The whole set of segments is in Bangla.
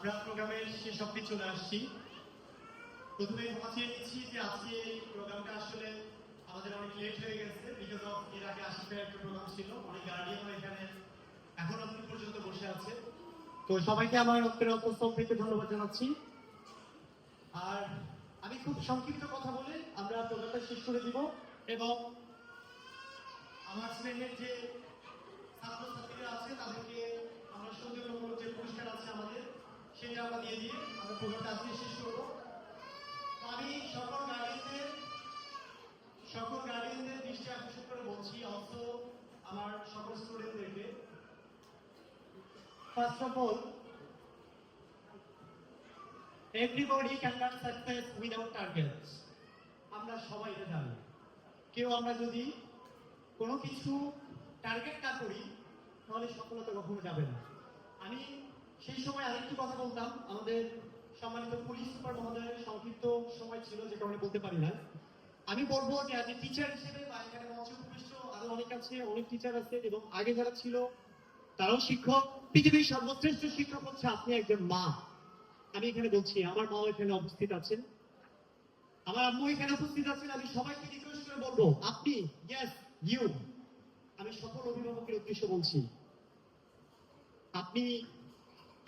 আমরা প্রোগ্রামের শেষ অব্দি চলে আসছি। প্রথমে বাঁচিয়ে নিচ্ছি যে আজকে এই প্রোগ্রামটা আসলে আমাদের অনেক লেট হয়ে গেছে বিকজ অফ এর আগে আশিকের একটা প্রোগ্রাম ছিল, অনেক গার্ডিয়ান এখানে এখন অব্দি পর্যন্ত বসে আছে। তো সবাইকে আমার অন্তরের অন্তঃস্থল থেকে ধন্যবাদ জানাচ্ছি। আর আমি খুব সংক্ষিপ্ত কথা বলে আমরা প্রোগ্রামটা শেষ করে দিব এবং আমার স্নেহের যে ছাত্রছাত্রীরা আছে, তাদেরকে আমরা সৌজন্যমূলক যে পুরস্কার আছে আমাদের সেটা আমরা দিয়ে দিয়ে আমরা প্রোগ্রামটা আজকে শেষ করব। আমি সকল গার্ডিয়ানদের সকল গার্ডিয়ানদের দৃষ্টি আকর্ষণ করে বলছি অল্প আমার সকল স্টুডেন্টদেরকে first of all everybody can not success without targets আমরা সবাই এটা জানি। কেউ আমরা যদি কোনো কিছু টার্গেট না করি, তাহলে সফলতা কখনো যাবে না। আমি সেই সময় আরেকটি কথা বলতাম। আমাদের সম্মানিত পুলিশ সুপার মহোদয়ের সংক্ষিপ্ত সময় ছিল, যে কারণে বলতে পারি না। আমি বলব যে আজ টিচার হিসেবে বা এখানে মঞ্চে উপবিষ্ট আরও অনেক আছে, অনেক টিচার আছে এবং আগে যারা ছিল, তারাও শিক্ষক। পৃথিবীর সর্বশ্রেষ্ঠ শিক্ষক হচ্ছে আপনি একজন মা। আমি এখানে বলছি, আমার মাও এখানে উপস্থিত আছেন। আমার আম্মু এখানে উপস্থিত আছেন, আমি সবাইকে রিকোয়েস্ট করে বলব, আপনি ইয়েস ইউ আমি সকল অভিভাবকের উদ্দেশ্যে বলছি, আপনি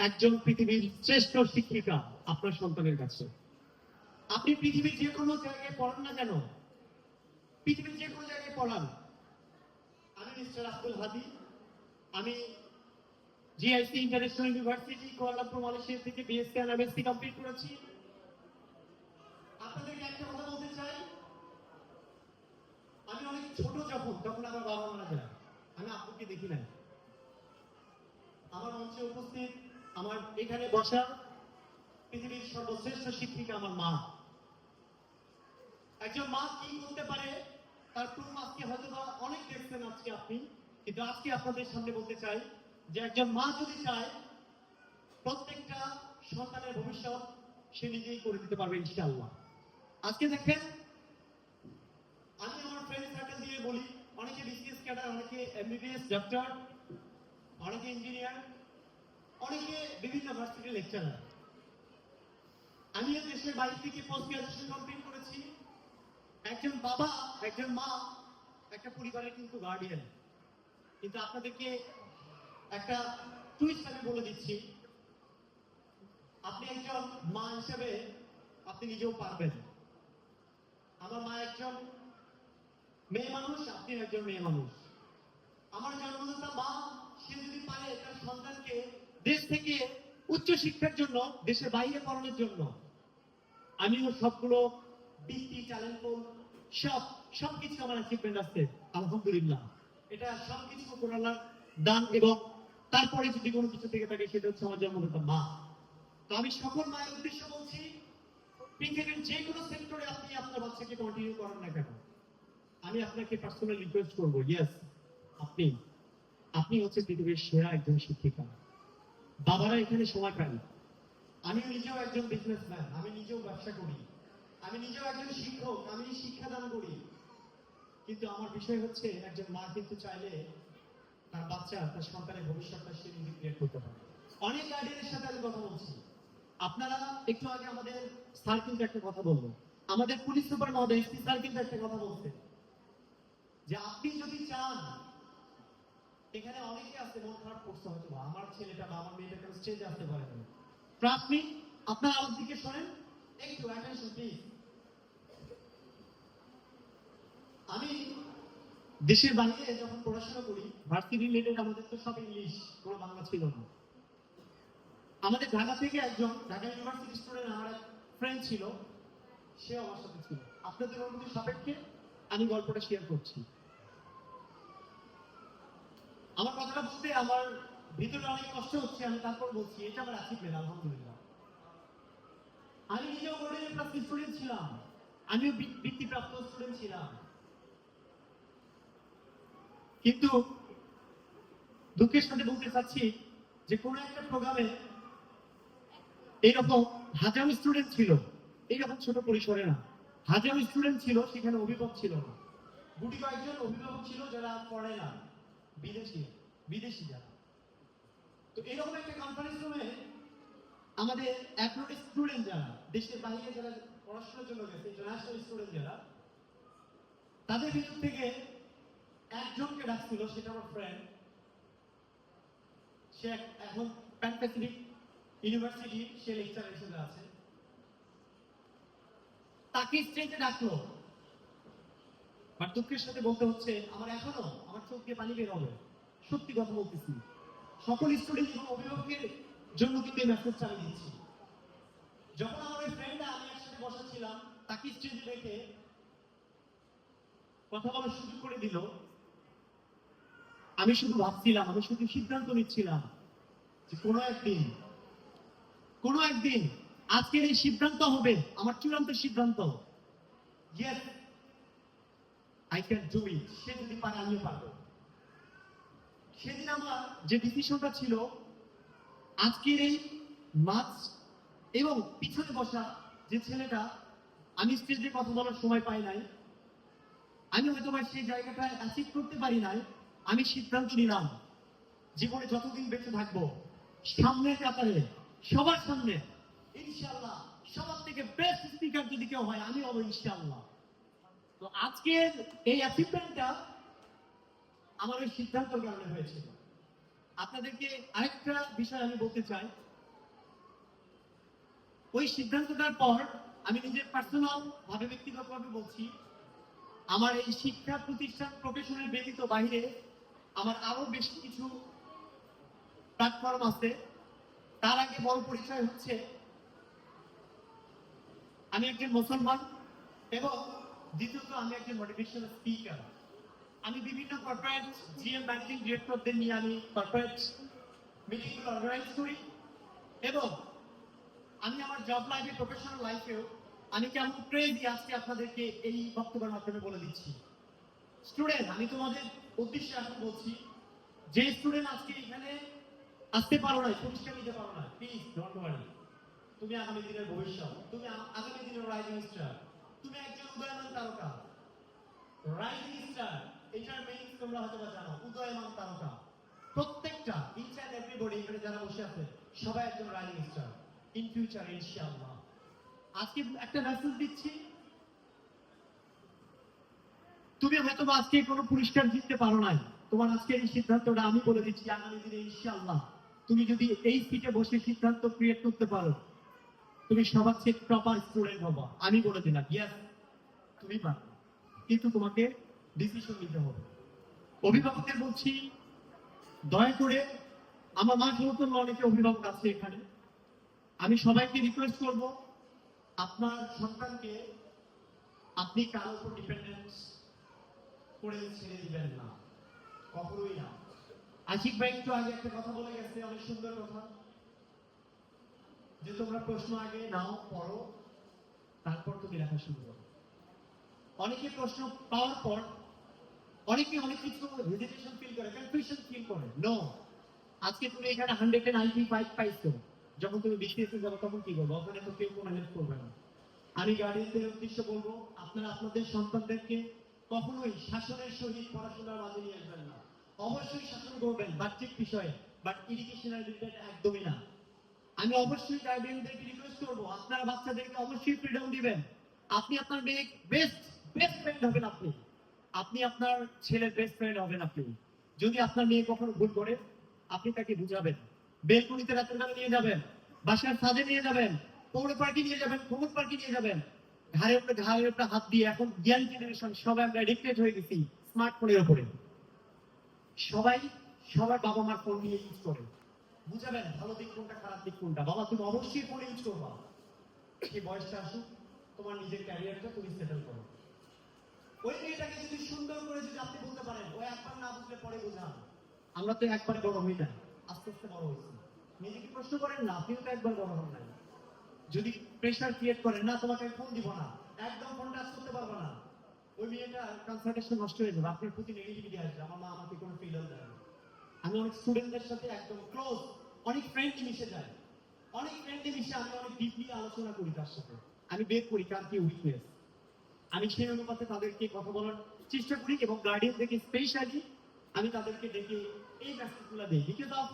একজন পৃথিবীর শ্রেষ্ঠ শিক্ষিকা আপনার সন্তানের কাছে। আপনি পৃথিবীর যে কোনো জায়গায় পড়ান না কেন? পৃথিবীর যে কোনো জায়গায় পড়ান। আমি মিস্টার আব্দুল হাদি। আমি GIC international university Kuala Lumpur Malaysia থেকে বিএসসি এমএসসি কমপ্লিট করেছি। আপনাদেরকে একটা কথা বলতে চাই। আমি অনেক ছোট যখন, তখন আমার বাবা মারা যায়। আমি আপুকে দেখি নাই। আমার মঞ্চে উপস্থিত আমার এখানে বসা পৃথিবীর সর্বশ্রেষ্ঠ শিক্ষিকা আমার মা। একজন মা কি করতে পারে? তার প্রুফ আজকে হয়তো বা অনেক দেখছেন আজকে আপনি, কিন্তু আজকে আপনাদের সামনে বলতে চাই যে একজন মা যদি চায়, প্রত্যেকটা সন্তানের ভবিষ্যৎ সে নিজেই করে দিতে পারবে ইনশাআল্লাহ। আজকে দেখেন, আমি আমার ফ্রেন্ড সার্কেল দিয়ে বলি, অনেকে বিসিএস ক্যাডার অনেকে এমবিবিএস ডক্টর অনেকে ইঞ্জিনিয়ার অনেকে বিভিন্ন ভার্সিটি লেকচারার আমিও দেশের বাইরে থেকে পোস্ট গ্রাজুয়েশন কমপ্লিট করেছি। একজন বাবা, একজন মা, একটা পরিবারের কিন্তু গার্ডিয়ান কিন্তু আপনাদেরকে একটা টুইস্ট আমি বলে দিচ্ছি। আপনি একজন মা হিসেবে আপনি নিজেও পারবেন। আমার মা একজন মেয়ে মানুষ, আপনি একজন মেয়ে মানুষ। আমার জন্মদাতা মা, সে যদি পারে তার সন্তানকে দেশ থেকে উচ্চ শিক্ষার জন্য, দেশের বাইরে পড়ানোর জন্য। আমিও সবগুলো বৃত্তি ট্যালেন্ট সব, সবকিছু আমার অ্যাচিভমেন্ট আছে, আলহামদুলিল্লাহ। এটা সবকিছু কোরআনার দান এবং তারপরে যদি কোনো কিছু থেকে থাকে, সেটা হচ্ছে আমার জন্মদাতা মা। তো আমি সকল মায়ের উদ্দেশ্য বলছি, পৃথিবীর যে কোনো সেক্টরে আপনি আপনার বাচ্চাকে কন্টিনিউ করেন না কেন? আমি আপনাকে পার্সোনাল রিকোয়েস্ট করব ইয়েস আপনি। আপনি হচ্ছে পৃথিবীর সেরা একজন শিক্ষিকা। বাবারা এখানে সময় পান আমি নিজেও একজন বিজনেসম্যান আমি নিজেও ব্যবসা করি। আমি নিজেও একজন শিক্ষক, আমি শিক্ষাদান করি। কিন্তু আমার বিষয় হচ্ছে, একজন মা কিন্তু চাইলে তার বাচ্চা, তার সন্তানের ভবিষ্যৎটা সে নিজে ক্রিয়েট করতে পারে। অনেক গার্ডিয়ানের সাথে আমি কথা বলছি। আপনারা একটু আগে আমাদের স্যার কিন্তু একটা কথা বলব আমাদের পুলিশ সুপার মহোদয় স্যার কিন্তু একটা কথা বলছে। যে আপনি যদি চান এখানে অনেকে আছে মন খারাপ করছে হয়তো আমার ছেলেটা বা আমার মেয়েটা কেন স্টেজে আসতে পারে না। মি আপনার আমার দিকে শোনেন একটু অ্যাটেনশন প্লিজ আমি দেশের বাইরে যখন পড়াশোনা করি ভার্সিটি রিলেটেড আমাদের তো সব ইংলিশ কোনো বাংলা ছিল না। আমাদের ঢাকা থেকে একজন ঢাকা ইউনিভার্সিটি স্টুডেন্ট আমার এক ফ্রেন্ড ছিল সে আমার সাথে ছিল। আপনাদের অনুমতি সাপেক্ষে আমি গল্পটা শেয়ার করছি। আমার কথাটা বলতে আমার ভিতরে অনেক কষ্ট হচ্ছে, আমি তারপর বলছি, এটা আমার অ্যাচিভমেন্ট আলহামদুলিল্লাহ। আমি নিজেও বোর্ডের প্রাপ্ত স্টুডেন্ট ছিলাম। আমিও বৃত্তিপ্রাপ্ত স্টুডেন্ট ছিলাম। কিন্তু দুঃখের সাথে বলতে চাচ্ছি যে কোনো একটা প্রোগ্রামে এইরকম হাজার স্টুডেন্ট ছিল, এইরকম ছোট পরিসরে না। হাজার স্টুডেন্ট ছিল, সেখানে অভিভাবক ছিল না। গুটি কয়েকজন অভিভাবক ছিল যারা পড়ে না। বিদেশি বিদেশি যারা। তো এরকম একটা কনফারেন্স রুমে আমাদের এখন স্টুডেন্ট যারা, দেশের বাইরে যারা পড়াশোনার জন্য গেছে ইন্টারন্যাশনাল স্টুডেন্ট যারা, তাদের ভিতর থেকে একজনকে ডাকছিল, সেটা আমার ফ্রেন্ড সে এখন প্যান প্যাসিফিক ইউনিভার্সিটি সে লেকচার হিসেবে আছে। তাকে স্টেজে ডাকলো। বাট দুঃখের সাথে বলতে হচ্ছে, আমার এখনও আমার চোখ দিয়ে পানি বের হবে। সত্যি কথা বলতেছি। সকল স্টুডেন্ট এবং অভিভাবকের জন্য কিন্তু এই মেসেজটা আমি দিচ্ছি। যখন আমার ওই ফ্রেন্ডরা আমি একসাথে বসা ছিলাম, তাকে স্টেজে রেখে কথা বলার সুযোগ করে দিল। আমি শুধু ভাবছিলাম, আমি শুধু সিদ্ধান্ত নিচ্ছিলাম যে কোনো একদিন কোনো একদিন আজকের এই সিদ্ধান্ত হবে, আমার চূড়ান্ত সিদ্ধান্ত। Yes I can do it সে যদি পারে আমিও পারব। সেদিন আমার যে ডিসিশনটা ছিল, আজকের এই মাছ এবং পিছনে বসা যে ছেলেটা, আমি স্টেজে কথা বলার সময় পাই নাই। আমি হয়তো বা সেই জায়গাটায় অ্যাচিভ করতে পারি নাই। আমি সিদ্ধান্ত নিলাম জীবনে যতদিন বেঁচে থাকব, সামনের কাতারে, সবার সামনে ইনশাল্লাহ সবার থেকে বেস্ট স্পিকার যদি কেউ হয়, আমি হব ইনশাআল্লাহ। তো আজকের এই অ্যাচিভমেন্টটা আমার ওই সিদ্ধান্তর কারণে হয়েছিল। আপনাদেরকে আরেকটা বিষয় আমি বলতে চাই। ওই সিদ্ধান্তটার পর আমি নিজের পার্সোনাল ভাবে, ব্যক্তিগতভাবে বলছি, আমার এই শিক্ষা প্রতিষ্ঠান প্রফেশনের ব্যতীত বাইরে আমার আরও বেশ কিছু প্ল্যাটফর্ম আছে। তার আগে বড় পরিচয় হচ্ছে, আমি একজন মুসলমান এবং দ্বিতীয়ত, আমি একজন মোটিভেশনাল স্পিকার আমি বিভিন্ন কর্পোরেট জিএম ম্যানেজিং ডিরেক্টরদের নিয়ে আমি কর্পোরেট মিটিংগুলো অর্গানাইজ করি এবং আমি আমার জব লাইফে প্রফেশনাল লাইফেও আমি কেমন ক্রেজি আজকে আপনাদেরকে এই বক্তব্যের মাধ্যমে বলে দিচ্ছি। স্টুডেন্ট আমি তোমাদের উদ্দেশ্যে এখন বলছি, যে স্টুডেন্ট আজকে এখানে আসতে পারো না পরীক্ষা নিতে পারো না প্লিজ ডোন্ট ওয়ারি তুমি আগামী দিনের ভবিষ্যৎ, তুমি আগামী দিনের রাইজিং স্টার তুমি একজন উদয়মান তারকা। রাইজিং স্টার এটার মিনিং তোমরা হয়তো জানো, উদয়মান তারকা। প্রত্যেকটা ইচ অ্যান্ড এভরিবডি এখানে যারা বসে আছে, সবাই একজন রাইজিং স্টার ইন ফিউচার ইনশাআল্লাহ আজকে একটা মেসেজ দিচ্ছি। তুমি হয়তো আজকে কোনো পুরস্কার জিততে পারো নাই। তোমার আজকের এই সিদ্ধান্তটা আমি বলে দিচ্ছি আগামী দিনে ইনশাআল্লাহ তুমি যদি এই সিটে বসে সিদ্ধান্ত ক্রিয়েট করতে পারো তুমি সবার চেয়ে প্রপার স্টুডেন্ট হবা। আমি বলে দিলাম ইয়েস তুমি পারবে। কিন্তু তোমাকে ডিসিশন নিতে হবে। অভিভাবকদের বলছি, দয়া করে আমার মা সমস্ত অনেকে অভিভাবক আছে এখানে। আমি সবাইকে রিকোয়েস্ট করব, আপনার সন্তানকে আপনি কারও উপর ডিপেন্ডেন্স করে ছেড়ে দিবেন না। কখনোই না। আশিক ভাই একটু আগে একটা কথা বলে গেছে, অনেক সুন্দর কথা। যে তোমরা প্রশ্ন আগে নাও, পড়ো, তারপর তুমি লেখা শুরু করো। অনেকে প্রশ্ন পাওয়ার পর, অনেকে অনেক কিছু হেজিটেশন ফিল করে কনফিউশন ফিল করে। নো আজকে তুমি এখানে হান্ড্রেড এন্ড নাইনটি ফাইভ পাইছো যখন তুমি বিসিএসে যাব, তখন কি করব ওখানে তো কেউ কোনো হেল্প করবে না। আমি গার্ডিয়ানদের উদ্দেশ্য বলব, আপনারা আপনাদের সন্তানদেরকে কখনোই শাসনের সহিত পড়াশোনার মাঝে নিয়ে আসবেন না। অবশ্যই শাসন করবেন বাহ্যিক বিষয়ে বাট এডুকেশনাল রিলেটেড একদমই না। আমি অবশ্যই গার্ডিয়ানদেরকে রিকোয়েস্ট করব। আপনারা বাচ্চাদেরকে অবশ্যই ফ্রিডম দিবেন। আপনি আপনার মেয়ে বেস্ট বেস্ট ফ্রেন্ড হবেন আপনি। আপনি আপনার ছেলের বেস্ট ফ্রেন্ড হবেন আপনি। যদি আপনার মেয়ে কখনো ভুল করে, আপনি তাকে বুঝাবেন। বেলকুনিতে রাতের বেলা নিয়ে যাবেন, বাসার সাজে নিয়ে যাবেন, পৌর পার্কে নিয়ে যাবেন প্রমোদ পার্কে নিয়ে যাবেন। ঘাড়ের উপরে ঘাড়ের উপরে হাত দিয়ে এখন জ্ঞান জেনারেশন সবাই আমরা এডিক্টেড হয়ে গেছি স্মার্টফোনের উপরে। সবাই সবার বাবা মার ফোন নিয়ে ইউজ করে। বুঝাবেন, ভালো দিক কোনটা, খারাপ দিক কোনটা? বাবা, তুমি অবশ্যই ফোন ইউজ করবা সেই বয়সটা আসুক, তোমার নিজের ক্যারিয়ারটা তুমি সেটেল করো। ওই মেয়েটাকে যদি সুন্দর করে যদি আপনি বলতে পারেন, ও একবার না বুঝলে পরে বোঝান আমরা তো একবার বড় হই না আস্তে আস্তে বড় হয়েছি। নিজেকে প্রশ্ন করেন, না, আপনিও তো একবার বড় হন নাই। যদি প্রেশার ক্রিয়েট করেন, না, তোমাকে ফোন দিব না। একদম ফোন টাচ করতে পারব না। ওই মেয়েটা কনসালটেশন নষ্ট হয়ে যাবে। আপনার প্রতি নেগেটিভিটি আসবে। আমার মা আমাকে কোনো ফিল দেয় আমি অনেক স্টুডেন্টদের সাথে একদম ক্লোজ অনেক ফ্রেন্ডলি মিশে যাই অনেক ফ্রেন্ডলি মিশে আমি অনেক ডিপলি আলোচনা করি তার সাথে। আমি বের করি কার কি উইকনেস আমি সেই অনুপাতে তাদেরকে কথা বলার চেষ্টা করি এবং গার্ডিয়ান থেকে স্পেশালি আমি তাদেরকে ডেকে এই মেসেজগুলো দিই। বিকজ অফ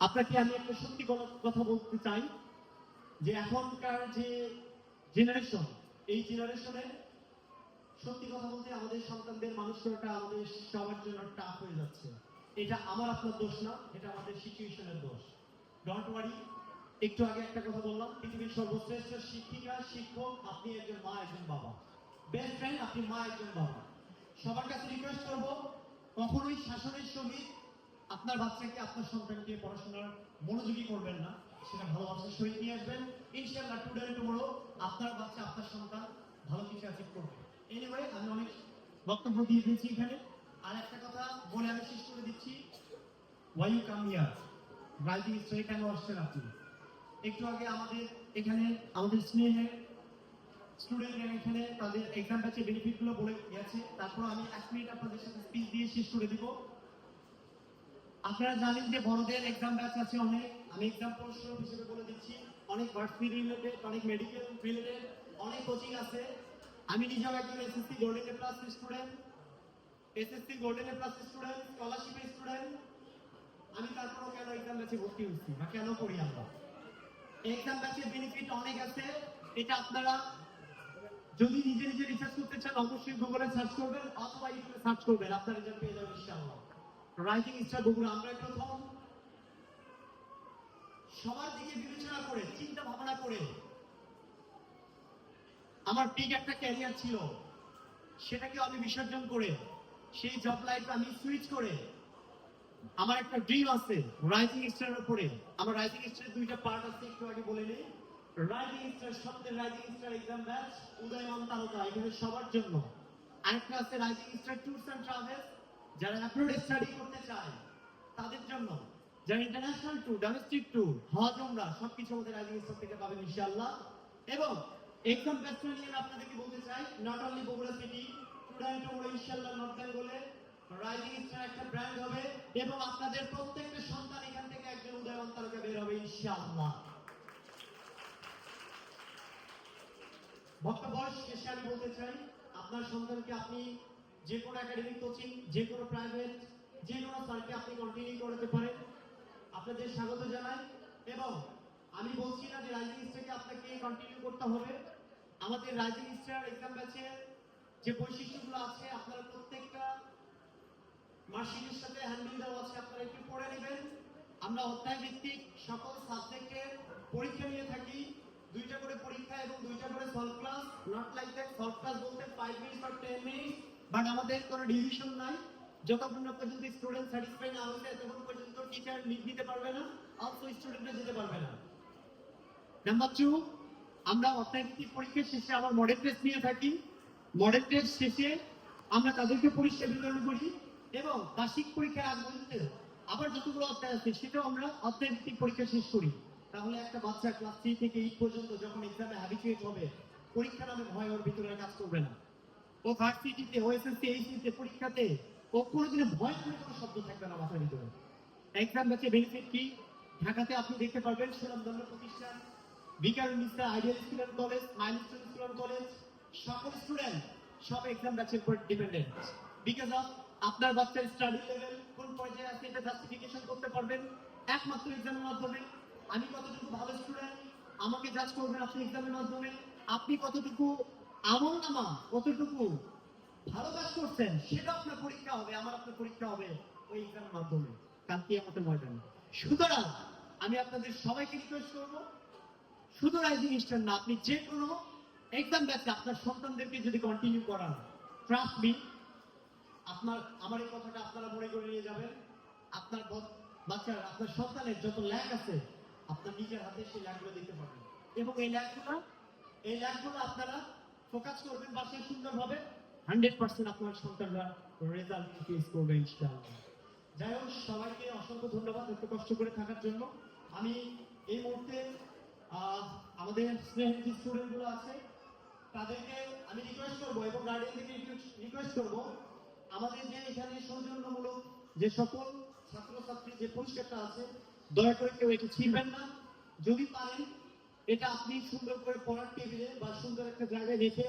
আপনাকে আমি একটা সত্যি কথা বলতে চাই যে এখনকার যে জেনারেশন এই জেনারেশনে সত্যি কথা বলতে আমাদের সন্তানদের মানুষ আমাদের সবার জন্য টাফ হয়ে যাচ্ছে। এটা আমার আপনার দোষ না, এটা আমাদের সিচুয়েশনের দোষ। ডোন্ট ওয়ারি একটু আগে একটা কথা বললাম, পৃথিবীর সর্বশ্রেষ্ঠ শিক্ষিকা, শিক্ষক, আপনি একজন মা, একজন বাবা। বেস্ট ফ্রেন্ড আপনি মা, একজন বাবা। সবার কাছে রিকোয়েস্ট করব, কখনোই শাসনের সহিত আপনার বাচ্চাকে আপনার সন্তানকে পড়াশোনার মনোযোগী করবেন না, সেটা ভালোবাসার সহিত নিয়ে আসবেন। ইনশাআল্লাহ টুডে টুমোরো আপনার বাচ্চা, আপনার সন্তান ভালো কিছু অ্যাচিভ করবে। এনিওয়ে আমি অনেক বক্তব্য দিয়ে দিয়েছি এখানে। আর একটা কথা বলে আমি শেষ করে দিচ্ছি। Why you come here rising story কেন আসছেন আপনি। একটু আগে আমাদের এখানে, আমাদের স্নেহের স্টুডেন্টরা এখানে তাদের এক্সাম ব্যাচের বেনিফিটগুলো বলে গেছে। তারপর আমি এক মিনিট আপনাদের সাথে স্পিচ দিয়ে শেষ করে দিব। আপনারা জানেন যে বড়দের এক্সাম ব্যাচ আছে অনেক। আমি এক্সাম পরিশ্রম হিসেবে বলে দিচ্ছি, অনেক ভার্সিটি রিলেটেড অনেক মেডিকেল রিলেটেড অনেক কোচিং আছে। আমি নিজেও একজন SSC golden plus student SSC golden plus student স্কলারশিপের স্টুডেন্ট আমি তারপরও কেন এক্সাম ব্যাচে ভর্তি হচ্ছি বা কেন করি আমরা? এক্সাম ব্যাচের বেনিফিট অনেক আছে। এটা আপনারা যদি নিজে নিজে রিসার্চ করতে চান, অবশ্যই গুগলে সার্চ করবেন, অথবা ইউটিউবে সার্চ করবেন, আপনারা এটা পেয়ে যাবেন ইনশাআল্লাহ। রাইটিং স্টার গুগল আমরা প্রথম। সবার দিকে বিবেচনা করে, চিন্তা ভাবনা করে। আমার ঠিক একটা ক্যারিয়ার ছিল। সেটাকে আমি বিসর্জন করে। সেই জব লাইফ আমি সুইচ করে আমার একটা ড্রিম আছে রাইজিং স্টার উপরে। আমার রাইজিং স্টারের দুইটা পার্ট আছে, একটু আগে বলে নেই। রাইজিং স্টার সত্যি রাইজিং স্টার এক্সাম ব্যাচ উদয়মান তারকা এখানে সবার জন্য। আরেকটা আছে rising star tours and travels যারা অ্যাপ্রোড স্টাডি করতে চায়, তাদের জন্য। যারা ইন্টারন্যাশনাল ট্যুর ডোমেস্টিক ট্যুর হজ সবকিছু আমাদের রাইজিং স্টার থেকে পাবেন ইনশাআল্লাহ। এবং এক্সাম ব্যাচটা নিয়ে আপনাদেরকে বলতে চাই not only Bogura city student ওমরা ইনশাআল্লাহ নর্থ বেঙ্গলে রাইজিং স্টার একটা ব্র্যান্ড হবে এবং আপনাদের প্রত্যেকটা সন্তান এখান থেকে একজন উদয়মান তারকা বের হবে ইনশাআল্লাহ। বক্তব্য শেষে আমি বলতে চাই, আপনার সন্তানকে আপনি যে কোনো একাডেমিক কোচিং যে কোনো প্রাইভেট যে কোনো সার্কে আপনি কন্টিনিউ করতে পারেন। আপনাদের স্বাগত জানাই এবং আমি বলছি না যে রাইজিং স্টারকে আপনাকে কন্টিনিউ করতে হবে। আমাদের রাইজিং স্টার এক্সাম ব্যাচে যে বৈশিষ্ট্যগুলো আছে, আপনারা প্রত্যেকটা মার্কশিটের সাথে হ্যান্ডবিল দেওয়া আছে, আপনারা একটু পড়ে নেবেন। আমরা অধ্যায় ভিত্তিক সকল সাবজেক্টের পরীক্ষা নিয়ে থাকি। দুইটা করে পরীক্ষা এবং দুইটা করে solve class not like that solve class বলতে ফাইভ মিনিটস বা টেন মিনিটস বাট আমাদের কোনো ডিভিশন নাই। যতক্ষণ না পর্যন্ত স্টুডেন্ট স্যাটিসফাই না হচ্ছে ততক্ষণ পর্যন্ত টিচার দিতে পারবে না অলসো স্টুডেন্টরা যেতে পারবে না। নাম্বার টু আমরা অর্থনৈতিক পরীক্ষার শেষে আবার মডেল টেস্ট নিয়ে থাকি। মডেল টেস্ট শেষে আমরা তাদেরকে পরীক্ষা বিতরণ করি এবং বার্ষিক পরীক্ষার আগ মুহূর্তে আবার যতগুলো অধ্যায় আছে সেটাও আমরা অর্থনৈতিক পরীক্ষা শেষ করি। তাহলে একটা বাচ্চা ক্লাস থ্রি থেকে এইট পর্যন্ত যখন এক্সামে হ্যাবিচুয়েট হবে পরীক্ষা নামে ভয় ওর ভিতরে কাজ করবে না। ও ভার্সিটিতে ও এস এসএসসি এইচএসসি পরীক্ষাতে ও কোনোদিনও ভয় করে কোনো শব্দ থাকবে না মাথার ভিতরে। এক্সাম ব্যাচে বেনিফিট কি? ঢাকাতে আপনি দেখতে পারবেন, সুনামধন্য প্রতিষ্ঠান বিকার mister ideal student college milestone student college সকল স্টুডেন্ট সব এক্সাম ব্যাচের উপর ডিপেন্ডেন্ট বিকজ অফ আপনার বাচ্চার স্টাডি লেভেল কোন পর্যায়ে আছে এটা জাস্টিফিকেশন করতে পারবেন, একমাত্র এক্সামের মাধ্যমে। আমি কতটুকু ভালো স্টুডেন্ট আমাকে জাজ করবেন আপনি এক্সামের মাধ্যমে। আপনি কতটুকু আমল নামা, কতটুকু ভালো কাজ করছেন সেটা আপনার পরীক্ষা হবে, আমার আপনার পরীক্ষা হবে ওই এক্সামের মাধ্যমে। কালকে আমাদের ময়দানে। সুতরাং আমি আপনাদের সবাইকে রিকোয়েস্ট করব, শুধু রাইজিং স্টার না, আপনি যে কোনো এক্সাম ব্যাচে আপনার সন্তানদেরকে যদি কন্টিনিউ করান ট্রাস্ট মি আপনার, আমার এই কথাটা আপনারা মনে করে নিয়ে যাবেন। আপনার বাচ্চার, আপনার সন্তানের যত ল্যাক আছে, আপনার নিজের হাতে সেই ল্যাকগুলো দিতে পারবেন। এবং এই ল্যাকগুলো এই ল্যাকগুলো আপনারা ফোকাস করবেন বাসায় সুন্দরভাবে। হান্ড্রেড পার্সেন্ট আপনার সন্তানরা রেজাল্ট ফেস করবে ইনশাআল্লাহ। যাই হোক, সবাইকে অসংখ্য ধন্যবাদ এত কষ্ট করে থাকার জন্য। আমি এই মুহূর্তে আমাদের স্নেহের যে স্টুডেন্টগুলো আছে তাদেরকে আমি রিকোয়েস্ট করব এবং গার্ডিয়ানদেরকে রিকোয়েস্ট করব। আমাদের যে এখানে সৌজন্যমূলক যে সকল ছাত্রছাত্রী যে পুরস্কারটা আছে, দয়া করে কেউ এটি ছিঁড়বেন না। যদি পারেন, এটা আপনি সুন্দর করে পড়ার টেবিলে বা সুন্দর একটা জায়গায় রেখে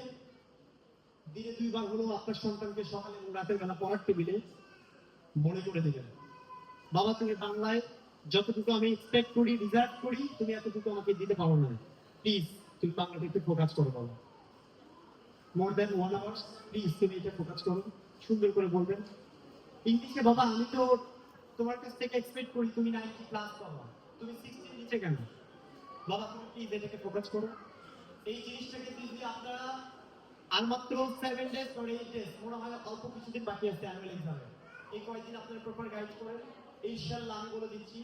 দিনে দুইবার হলেও আপনার সন্তানকে সকালে এবং রাতের বেলা পড়ার টেবিলে মনে করে দেবেন। বাবা, তুমি বাংলায় যতটুকু আমি এক্সপেক্ট করি রিজার্ভ করি, তুমি এতটুকু আমাকে দিতে পারো না। প্লিজ তুমি বাংলাতে একটু ফোকাস করো বলো। More than one hours please তুমি এটা ফোকাস করো, সুন্দর করে বলবেন ইংলিশে বাবা, আমি তো তোমার কাছ থেকে এক্সপেক্ট করি, তুমি নাইনটি প্লাস পাবা তুমি সিক্সটির নিচে কেন? বাবা, তুমি প্লিজ এটাকে ফোকাস করো। এই জিনিসটাকে যদি আপনারা আর মাত্র seven days or eight days মনে হয় অল্প কিছুদিন বাকি আছে অ্যানুয়াল এক্সামে এই কয়েকদিন আপনারা প্রপার গাইড করেন। ইনশাল্লাহ আমি বলে দিচ্ছি,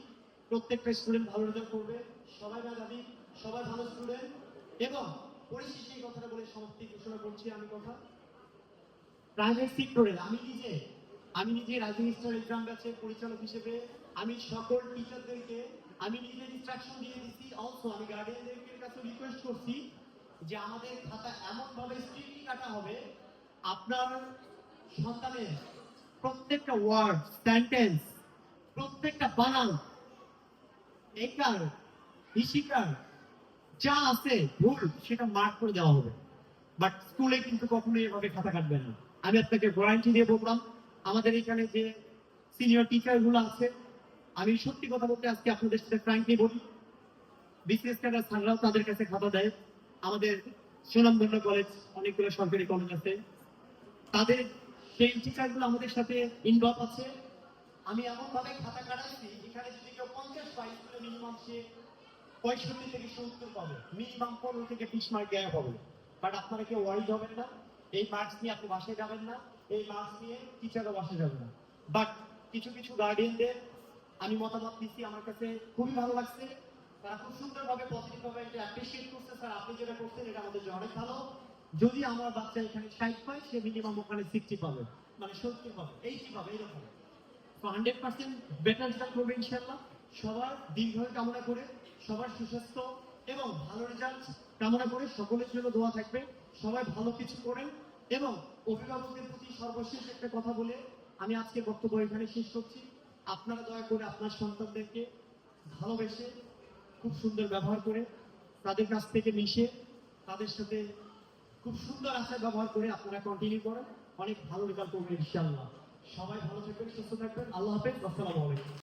প্রত্যেকটা স্টুডেন্ট ভালো রেজাল্ট করবে। সবাই মেধাবী, সবাই ভালো স্টুডেন্ট এবং পরিশেষে এই কথাটা বলে সমাপ্তি ঘোষণা করছি আমি কথা। প্রাইভেট সেক্টরে আমি নিজে আমি নিজে রাইজিং স্টার এক্সাম ব্যাচের পরিচালক হিসেবে আমি সকল টিচারদেরকে আমি নিজে ইনস্ট্রাকশন দিয়ে দিচ্ছি অলসো আমি গার্ডিয়ানদের কাছে রিকোয়েস্ট করছি যে আমাদের খাতা এমন ভাবে স্ট্রিক্টলি কাটা হবে আপনার সন্তানের প্রত্যেকটা ওয়ার্ড সেন্টেন্স প্রত্যেকটা বানান একার ইশিকার যা আছে ভুল সেটা মার্ক করে দেওয়া হবে। বাট স্কুলে কিন্তু কখনোই এভাবে খাতা কাটবেন না। আমি আপনাকে গ্যারান্টি দিয়ে বললাম, আমাদের এখানে যে সিনিয়র টিচারগুলো আছে, আমি সত্যি কথা বলতে আজকে আপনাদের সাথে ফ্র্যাঙ্কলি বলি। বিসিএস ক্যাডার স্যাররাও তাদের কাছে খাতা দেয়। আমাদের সুনামধন্য কলেজ অনেকগুলো সরকারি কলেজ আছে। তাদের সেই টিচারগুলো আমাদের সাথে ইনভলভ আছে। আমি এমনভাবে খাতা কাটাচ্ছি, এখানে যদি কেউ পঞ্চাশ তাহলে মিনিমাম সে পঁয়ষট্টি থেকে সত্তর পাবে। মিনিমাম পনেরো থেকে বিশ মার্ক দেওয়া হবে। বাট আপনারা কেউ ওয়ারিড হবেন না। এই মার্কস নিয়ে আপনি বাসায় যাবেন না। এই মার্কস নিয়ে টিচারও বাসায় না। বাট কিছু কিছু গার্ডিয়ানদের আমি মতামত নিচ্ছি আমার কাছে খুবই ভালো লাগছে। তারা খুব সুন্দরভাবে পজিটিভ ভাবে এটা অ্যাপ্রিসিয়েট করছে। স্যার আপনি যেটা করছেন, এটা আমাদের জন্য অনেক ভালো। যদি আমার বাচ্চা এখানে ষাট পায়, সে মিনিমাম ওখানে সিক্সটি পাবে। মানে সত্তর পাবে এইটি পাবে, এরকম। হান্ড্রেড পার্সেন্ট বেটার রেজাল্ট করবে ইনশাল্লাহ সবার দীর্ঘ কামনা করে সবার সুস্বাস্থ্য এবং ভালো রেজাল্ট কামনা করে সকলের জন্য দোয়া থাকবে। সবাই ভালো কিছু করেন এবং অভিভাবকদের প্রতি সর্বশেষ একটা কথা বলে আমি আজকে বক্তব্য এখানে শেষ করছি। আপনারা দয়া করে আপনার সন্তানদেরকে ভালোবেসে খুব সুন্দর ব্যবহার করে তাদের কাছ থেকে মিশে তাদের সাথে খুব সুন্দর আচার ব্যবহার করে আপনারা কন্টিনিউ করেন। অনেক ভালো রেজাল্ট করবেন ইনশাআল্লাহ। সবাই ভালো থাকবেন, সুস্থ থাকবেন। আল্লাহ হাফেজ। আসসালামু আলাইকুম।